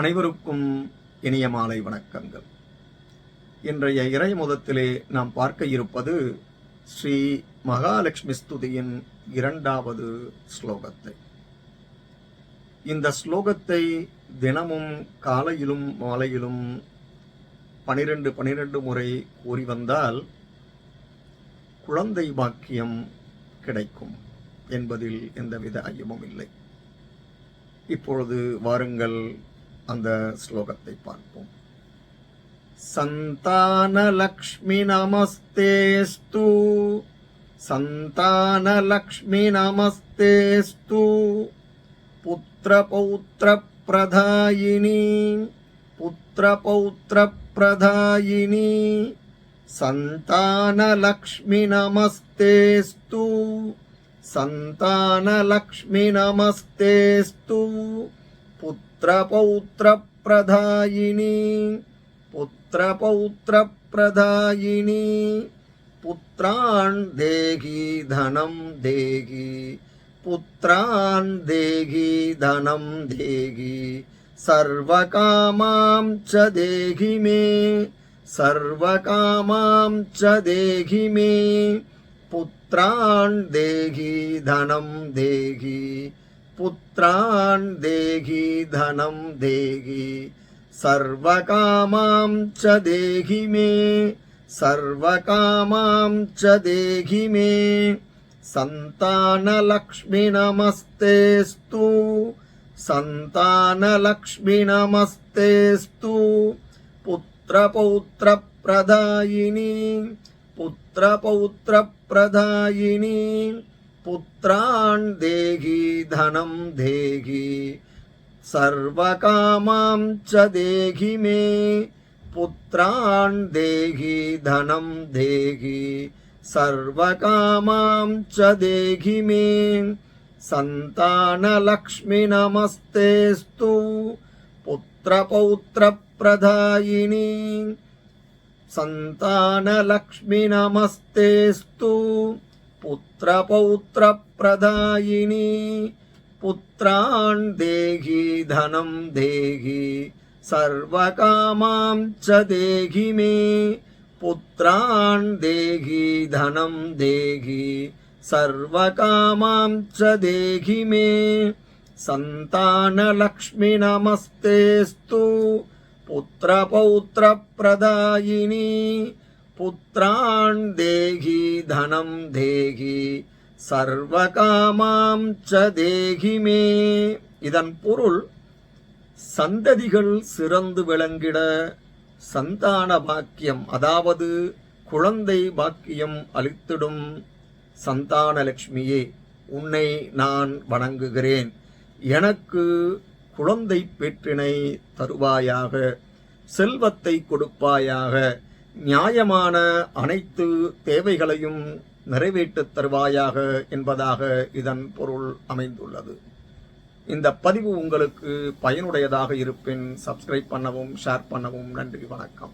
அனைவருக்கும் இனிய மாலை வணக்கங்கள். இன்றைய இறைமுதத்திலே நாம் பார்க்க இருப்பது ஸ்ரீ மகாலட்சுமி ஸ்துதியின் இரண்டாவது ஸ்லோகத்தை. இந்த ஸ்லோகத்தை தினமும் காலையிலும் மாலையிலும் பனிரெண்டு பனிரெண்டு முறை கூறி வந்தால் குழந்தை பாக்கியம் கிடைக்கும் என்பதில் எந்தவித ஐயமும் இல்லை. இப்பொழுது வாருங்கள் அந்த ஸ்லோகத்தை பார்ப்போம் சந்தானலக்ஷ்மி நமஸ்தேஸ்து சந்தானலக்ஷ்மி நமஸ்தேஸ்து पुत्रपौत्रप्रधायिनी पुत्रपौत्रप्रधायिनी सन्तानलक्ष्मि नमस्तेस्तु सन्तानलक्ष्मि नमस्तेस्तु पुत्रपौत्रप्रधायिनी। पुत्रपौत्रप्रधायिनी। पुत्रान् देहि धनं देहि। पुत्रान् देहि धनं देहि। सर्वकामां च देहि मे। सर्वकामां च देहि मे। पुत्रान् देहि धनं देहि पुत्रान् देहि धनं देहि सर्वकामां च देहि मे सर्वकामां च देहि मे सन्तानलक्ष्मि नमस्तेस्तु सन्तानलक्ष्मि नमस्तेस्तु पुत्रपौत्रप्रदायिनी पुत्रपौत्रप्रदायिनी पुत्रान् देहि धनं देहि सर्वकामां च देहि मे पुत्रान् देहि धनं देहि सर्वकामां च देहि मे सन्तानलक्ष्मि नमस्तेस्तु पुत्रपौत्रप्रदायिनी सन्तानलक्ष्मि नमस्तेस्तु पुत्रपौत्रप्रदायिनी पुत्रान् देहि धनं देहि सर्वकामां च देहि मे पुत्रान् देहि धनं देहि सर्वकामां च देहि मे सन्तानलक्ष्मि नमस्तेस्तु पुत्रपौत्रप्रदायिनी पुत्रान् देहि धनं देहि சர்வகாமாம் ச தேகிமே இதன் பொருள் சந்ததிகள் சிறந்து விளங்கிட சந்தான பாக்கியம் அதாவது குழந்தை பாக்கியம் அளித்திடும் சந்தானலட்சுமியே உன்னை நான் வணங்குகிறேன் எனக்கு குழந்தை பேற்றினை தருவாயாக செல்வத்தை கொடுப்பாயாக நியாயமான அனைத்து தேவைகளையும் நிறைவேற்றத் தருவாயாக என்பதாக இதன் பொருள் அமைந்துள்ளது. இந்த பதிவு உங்களுக்கு பயனுடையதாக இருப்பின் சப்ஸ்கிரைப் பண்ணவும் ஷேர் பண்ணவும் நன்றி வணக்கம்.